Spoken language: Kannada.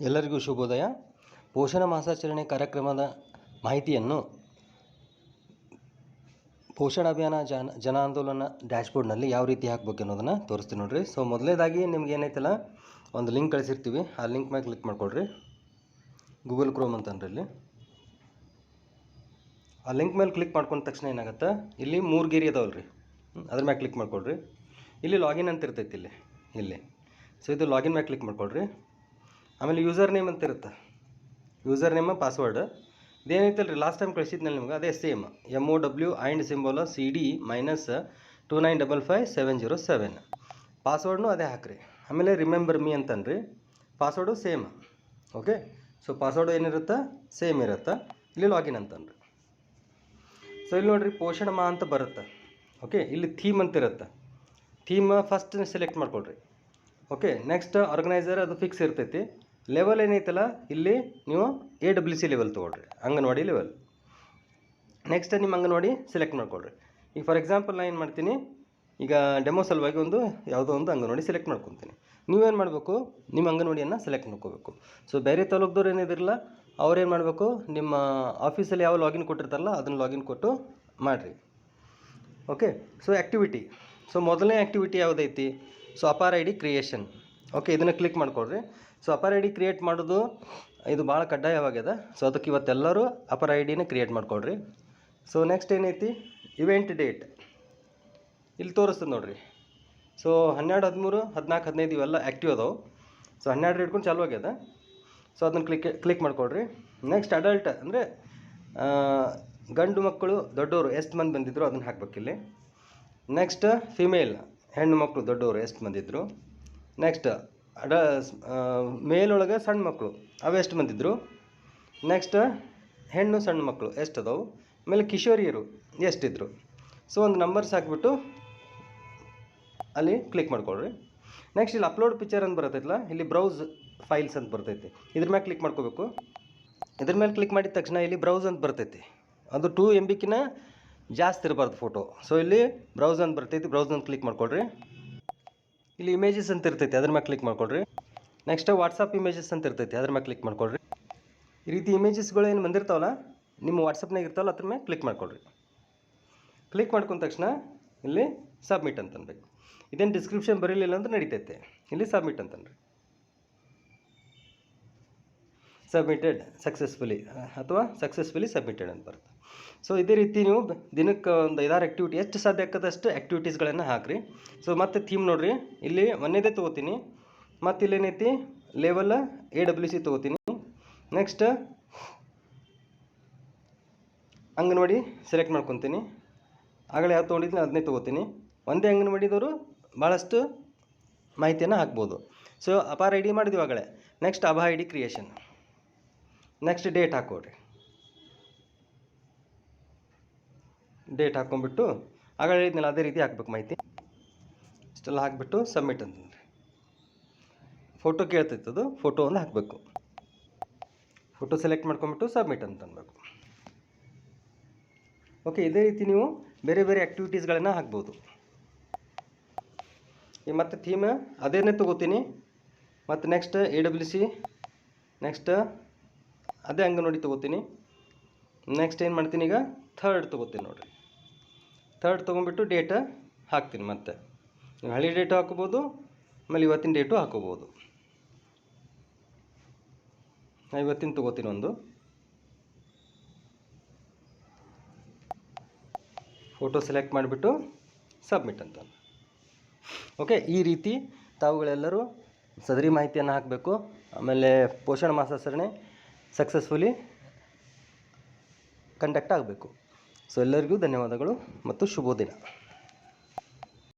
ಎಲ್ಲರಿಗೂ ಶುಭೋದಯ. ಪೋಷಣ ಮಾಸಾಚರಣೆ ಕಾರ್ಯಕ್ರಮದ ಮಾಹಿತಿಯನ್ನು ಪೋಷಣ ಅಭಿಯಾನ ಜನ ಜನ ಆಂದೋಲನ ಡ್ಯಾಶ್ಬೋರ್ಡ್ನಲ್ಲಿ ಯಾವ ರೀತಿ ಹಾಕ್ಬೇಕು ಅನ್ನೋದನ್ನು ತೋರಿಸ್ತೀನಿ ನೋಡಿರಿ. ಸೊ, ಮೊದಲೇದಾಗಿ ನಿಮ್ಗೆ ಏನೈತಲ್ಲ, ಒಂದು ಲಿಂಕ್ ಕಳಿಸಿರ್ತೀವಿ. ಆ ಲಿಂಕ್ ಮೇಲೆ ಕ್ಲಿಕ್ ಮಾಡ್ಕೊಳ್ರಿ. ಗೂಗಲ್ ಕ್ರೋಮ್ ಅಂತಂದ್ರೆ ಇಲ್ಲಿ. ಆ ಲಿಂಕ್ ಮೇಲೆ ಕ್ಲಿಕ್ ಮಾಡ್ಕೊಂಡ ತಕ್ಷಣ ಏನಾಗುತ್ತೆ, ಇಲ್ಲಿ ಮೂರು ಗೇರಿ ಅದಾವಲ್ಲ ರೀ ಅದ್ರ ಮ್ಯಾಗೆ ಕ್ಲಿಕ್ ಮಾಡ್ಕೊಳ್ರಿ. ಇಲ್ಲಿ ಲಾಗಿನ್ ಅಂತ ಇರ್ತೈತಿ ಇಲ್ಲಿ ಇಲ್ಲಿ. ಸೊ, ಇದು ಲಾಗಿನ್ ಮ್ಯಾಗೆ ಕ್ಲಿಕ್ ಮಾಡ್ಕೊಳ್ರಿ. ಆಮೇಲೆ ಯೂಸರ್ ನೇಮ್ ಅಂತ ಇರುತ್ತೆ. ಯೂಸರ್ ನೇಮ್ ಪಾಸ್ವರ್ಡ್ ಇದೇನೈತಲ್ಲ ರೀ ಲಾಸ್ಟ್ ಟೈಮ್ ಕಳಿಸಿದ್ನಲ್ಲ ನಿಮ್ಗೆ? ಅದೇ same M O W and symbol C D minus two nine double five seven zero seven ಪಾಸ್ವರ್ಡ್ನು ಅದೇ ಹಾಕ್ರಿ. ಆಮೇಲೆ remember me ಅಂತನ್ರಿ. Password same okay so password ಏನಿರುತ್ತೆ? ಸೇಮ್ ಇರುತ್ತೆ. ಇಲ್ಲಿ ಲಾಗಿನ್ ಅಂತನ್ರಿ. ಸೊ ಇಲ್ಲಿ ನೋಡಿರಿ ಪೋಷಣ ಮಾ ಅಂತ ಬರುತ್ತೆ. ಓಕೆ ಇಲ್ಲಿ ಥೀಮ್ ಅಂತ ಇರುತ್ತೆ. ಥೀಮ್ ಫಸ್ಟ್ ಸೆಲೆಕ್ಟ್ ಮಾಡ್ಕೊಳ್ರಿ. ಓಕೆ ನೆಕ್ಸ್ಟ್ ಆರ್ಗನೈಸರ್ ಅದು ಫಿಕ್ಸ್ ಇರ್ತೈತಿ. ಲೆವೆಲ್ ಏನೈತಲ್ಲ? ಇಲ್ಲಿ ನೀವು ಎ ಡಬ್ಲ್ಯೂ ಸಿ ಲೆವೆಲ್ ತೊಗೊಳ್ರಿ, ಅಂಗನವಾಡಿ ಲೆವೆಲ್ ನೆಕ್ಸ್ಟ್ ನಿಮ್ಮ ಅಂಗನವಾಡಿ ಸೆಲೆಕ್ಟ್ ಮಾಡ್ಕೊಳ್ರಿ. ಈಗ ಫಾರ್ ಎಕ್ಸಾಂಪಲ್ ನಾನು ಏನು ಮಾಡ್ತೀನಿ, ಈಗ ಡೆಮೋ ಸಲುವಾಗಿ ಒಂದು ಯಾವುದೋ ಒಂದು ಅಂಗನವಾಡಿ ಸೆಲೆಕ್ಟ್ ಮಾಡ್ಕೊತೀನಿ. ನೀವೇನು ಮಾಡಬೇಕು, ನಿಮ್ಮ ಅಂಗನವಾಡಿಯನ್ನು ಸೆಲೆಕ್ಟ್ ಮಾಡ್ಕೋಬೇಕು. ಸೊ ಬೇರೆ ತಾಲೂಕ್ದವ್ರು ಏನಿದಿರಲ್ಲ ಅವ್ರೇನು ಮಾಡಬೇಕು, ನಿಮ್ಮ ಆಫೀಸಲ್ಲಿ ಯಾವ ಲಾಗಿನ್ ಕೊಟ್ಟಿರ್ತಾರಲ್ಲ, ಅದನ್ನು ಲಾಗಿನ್ ಕೊಟ್ಟು ಮಾಡಿರಿ. ಓಕೆ ಸೊ ಆ್ಯಕ್ಟಿವಿಟಿ ಸೊ ಮೊದಲನೇ activity ಯಾವುದೈತಿ? So APAAR I D creation okay ಇದನ್ನು ಕ್ಲಿಕ್ ಮಾಡಿಕೊಡ್ರಿ so APAAR I D create ಮಾಡೋದು, ಇದು ಭಾಳ ಕಡ್ಡಾಯವಾಗ್ಯದ. ಸೊ ಅದಕ್ಕೆ ಇವತ್ತೆಲ್ಲರೂ ಅಪರ್ ಐ ಡಿನ ಕ್ರಿಯೇಟ್ ಮಾಡಿಕೊಡ್ರಿ ಸೊ ನೆಕ್ಸ್ಟ್ ಏನೈತಿ? ಇವೆಂಟ್ ಡೇಟ್ ಇಲ್ಲಿ ತೋರಿಸ್ತದೆ ನೋಡಿರಿ. ಸೊ ಹನ್ನೆರಡು, ಹದಿಮೂರು, ಹದಿನಾಲ್ಕು, ಹದಿನೈದು ಇವೆಲ್ಲ ಆ್ಯಕ್ಟಿವ್ ಅದಾವೆ. ಸೊ ಹನ್ನೆರಡು ಹಿಡ್ಕೊಂಡು ಚಾಲು ಆಗ್ಯದ. ಸೊ ಅದನ್ನು ಕ್ಲಿಕ್ ಕ್ಲಿಕ್ ಮಾಡಿಕೊಡ್ರಿ ನೆಕ್ಸ್ಟ್ ಅಡಲ್ಟ್ ಅಂದರೆ ಗಂಡು ಮಕ್ಕಳು ದೊಡ್ಡವರು ಎಷ್ಟು ಮಂದಿ ಬಂದಿದ್ರು ಅದನ್ನು ಹಾಕ್ಬೇಕಿಲ್ಲಿ. ನೆಕ್ಸ್ಟ್ ಫಿಮೇಲ್ ಹೆಣ್ಣು ಮಕ್ಕಳು ದೊಡ್ಡವರು ಎಷ್ಟು ಬಂದಿದ್ರು ನೆಕ್ಸ್ಟ್ ಅಡ ಮೇಲೊಳಗೆ ಸಣ್ಣ ಮಕ್ಕಳು. ಅವೆಷ್ಟು ಮಂದಿದ್ರು? ನೆಕ್ಸ್ಟ್ ಹೆಣ್ಣು ಸಣ್ಣ ಮಕ್ಕಳು. ಎಷ್ಟು ಅದಾವು? ಆಮೇಲೆ ಕಿಶೋರಿಯರು ಎಷ್ಟಿದ್ರು? ಸೊ ಒಂದು ನಂಬರ್ಸ್ ಹಾಕಿಬಿಟ್ಟು ಅಲ್ಲಿ ಕ್ಲಿಕ್ ಮಾಡ್ಕೊಳ್ರಿ. ನೆಕ್ಸ್ಟ್ ಇಲ್ಲಿ ಅಪ್ಲೋಡ್ ಪಿಕ್ಚರ್ ಅಂತ ಬರ್ತೈತಲ್ಲ, ಇಲ್ಲಿ ಬ್ರೌಸ್ ಫೈಲ್ಸ್ ಅಂತ ಬರ್ತೈತಿ. ಇದ್ರ ಮೇಲೆ ಕ್ಲಿಕ್ ಮಾಡ್ಕೋಬೇಕು. ಇದ್ರ ಮೇಲೆ ಕ್ಲಿಕ್ ಮಾಡಿದ ತಕ್ಷಣ ಇಲ್ಲಿ ಬ್ರೌಸ್ ಅಂತ ಬರ್ತೈತಿ. ಅದು ಟೂ ಎಂ ಬಿಕಿನ ಜಾಸ್ತಿ ಇರಬಾರ್ದು ಫೋಟೋ ಸೊ ಇಲ್ಲಿ ಬ್ರೌಸ್ ಅಂತ ಬರ್ತೈತಿ ಬ್ರೌಸ್ ಅಂತ ಕ್ಲಿಕ್ ಮಾಡ್ಕೊಳ್ರಿ. ಇಲ್ಲಿ ಇಮೇಜಸ್ ಅಂತ ಇರ್ತೈತಿ, ಅದ್ರ ಮೇಲೆ ಕ್ಲಿಕ್ ಮಾಡ್ಕೊಳ್ರಿ. ನೆಕ್ಸ್ಟ್ ವಾಟ್ಸಪ್ ಇಮೇಜಸ್ ಅಂತ ಇರ್ತೈತಿ, ಅದ್ರ ಮೇಲೆ ಕ್ಲಿಕ್ ಮಾಡ್ಕೊಳ್ರಿ. ಈ ರೀತಿ ಇಮೇಜಸ್ಗಳು ಏನು ಬಂದಿರ್ತಾವಲ್ಲ, ನಿಮ್ಮ ವಾಟ್ಸಪ್ನಾಗ ಇರ್ತಾವಲ್ಲ, ಅದ್ರ ಮೇಲೆ ಕ್ಲಿಕ್ ಮಾಡ್ಕೊಳ್ರಿ. ಕ್ಲಿಕ್ ಮಾಡ್ಕೊಂಡ ತಕ್ಷಣ ಇಲ್ಲಿ ಸಬ್ಮಿಟ್ ಅಂತ ಅನ್ಬೇಕು. ಇದೇನು ಡಿಸ್ಕ್ರಿಪ್ಷನ್ ಬರೀಲಿಲ್ಲ ಅಂದ್ರೆ ನಡೀತೈತೆ. ಇಲ್ಲಿ ಸಬ್ಮಿಟ್ ಅಂತನ್ರಿ ಸಬ್ಮಿಟೆಡ್ ಸಕ್ಸಸ್ಫುಲಿ ಅಥವಾ ಸಕ್ಸಸ್ಫುಲಿ ಸಬ್ಮಿಟೆಡ್ ಅಂತ ಬರುತ್ತೆ. ಸೊ ಇದೇ ರೀತಿ ನೀವು ದಿನಕ್ಕೆ ಒಂದು ಐದಾರು ಆ್ಯಕ್ಟಿವಿಟಿ ಎಷ್ಟು ಸಾಧ್ಯ ಆಗ್ತದಷ್ಟು ಆ್ಯಕ್ಟಿವಿಟೀಸ್ಗಳನ್ನು ಹಾಕ್ರಿ. ಸೊ ಮತ್ತೆ ಥೀಮ್ ನೋಡಿರಿ. ಇಲ್ಲಿ ಒಂದೇದೇ ತೊಗೋತೀನಿ. ಮತ್ತು ಇಲ್ಲೇನೈತಿ ಲೆವೆಲ್ ಎ ಡಬ್ಲ್ಯೂ ಸಿ ತೊಗೋತೀನಿ. ನೆಕ್ಸ್ಟ್ ಅಂಗನವಾಡಿ ಸೆಲೆಕ್ಟ್ ಮಾಡ್ಕೊತೀನಿ. ಆಗಲೇ ಯಾವ್ದು ತೊಗೊಂಡಿದ್ದೀನಿ ಅದನ್ನೇ ತೊಗೋತೀನಿ. ಒಂದೇ ಅಂಗನವಾಡಿದವರು ಭಾಳಷ್ಟು ಮಾಹಿತಿಯನ್ನು ಹಾಕ್ಬೋದು. ಸೊ ಅಪಾರ ಐ ಡಿ ಮಾಡಿದ್ವಿ ಆಗಲೇ. Next Abha I D creation next date ಹಾಕೋರಿ date ಹಾಕ್ಕೊಂಡ್ಬಿಟ್ಟು ಹಾಗಾದ್ರೆ ಹೇಳಿದ್ನಲ್ಲ, ಅದೇ ರೀತಿ ಹಾಕ್ಬೇಕು ಮಾಹಿತಿ. ಇಷ್ಟೆಲ್ಲ ಹಾಕ್ಬಿಟ್ಟು ಸಬ್ಮಿಟ್ ಅಂತಂದರೆ ಫೋಟೋ ಕೇಳ್ತೈತೆ ಅದು ಫೋಟೋ ಒಂದು ಹಾಕಬೇಕು. ಫೋಟೋ ಸೆಲೆಕ್ಟ್ ಮಾಡ್ಕೊಂಬಿಟ್ಟು ಸಬ್ಮಿಟ್ ಅಂತ ಅನ್ಬೇಕು. ಓಕೆ ಇದೇ ರೀತಿ ನೀವು ಬೇರೆ ಬೇರೆ ಆ್ಯಕ್ಟಿವಿಟೀಸ್ಗಳನ್ನು ಹಾಕ್ಬೋದು. ಈ ಮತ್ತು ಥೀಮ್ ಅದೇನೇ ತೊಗೋತೀನಿ. ಮತ್ತು next A W C next ಅದೇ ಅಂಗನವಾಡಿ ತೊಗೋತೀನಿ. ನೆಕ್ಸ್ಟ್ ಏನು ಮಾಡ್ತೀನಿ ಈಗ? ಥರ್ಡ್ ತೊಗೋತೀನಿ ನೋಡಿರಿ. ಥರ್ಡ್ ತೊಗೊಂಬಿಟ್ಟು ಡೇಟ ಹಾಕ್ತೀನಿ ಮತ್ತೆ. ನೀವು ಹಳೆ ಡೇಟು ಹಾಕೋಬೋದು, ಆಮೇಲೆ ಇವತ್ತಿನ ಡೇಟು ಹಾಕೋಬೋದು. ಇವತ್ತಿನ ತೊಗೋತೀನಿ ಒಂದು. ಫೋಟೋ ಸೆಲೆಕ್ಟ್ ಮಾಡಿಬಿಟ್ಟು ಸಬ್ಮಿಟ್ ಅಂತ. ಓಕೆ ಈ ರೀತಿ ತಾವುಗಳೆಲ್ಲರೂ ಸದರಿ ಮಾಹಿತಿಯನ್ನು ಹಾಕಬೇಕು. ಆಮೇಲೆ ಪೋಷಣ ಮಾಸಾಚರಣೆ ಸಕ್ಸಸ್ಫುಲಿ ಕಂಡಕ್ಟ್ ಆಗಬೇಕು. ಸೊ ಎಲ್ಲರಿಗೂ ಧನ್ಯವಾದಗಳು ಮತ್ತು ಶುಭೋದಿನ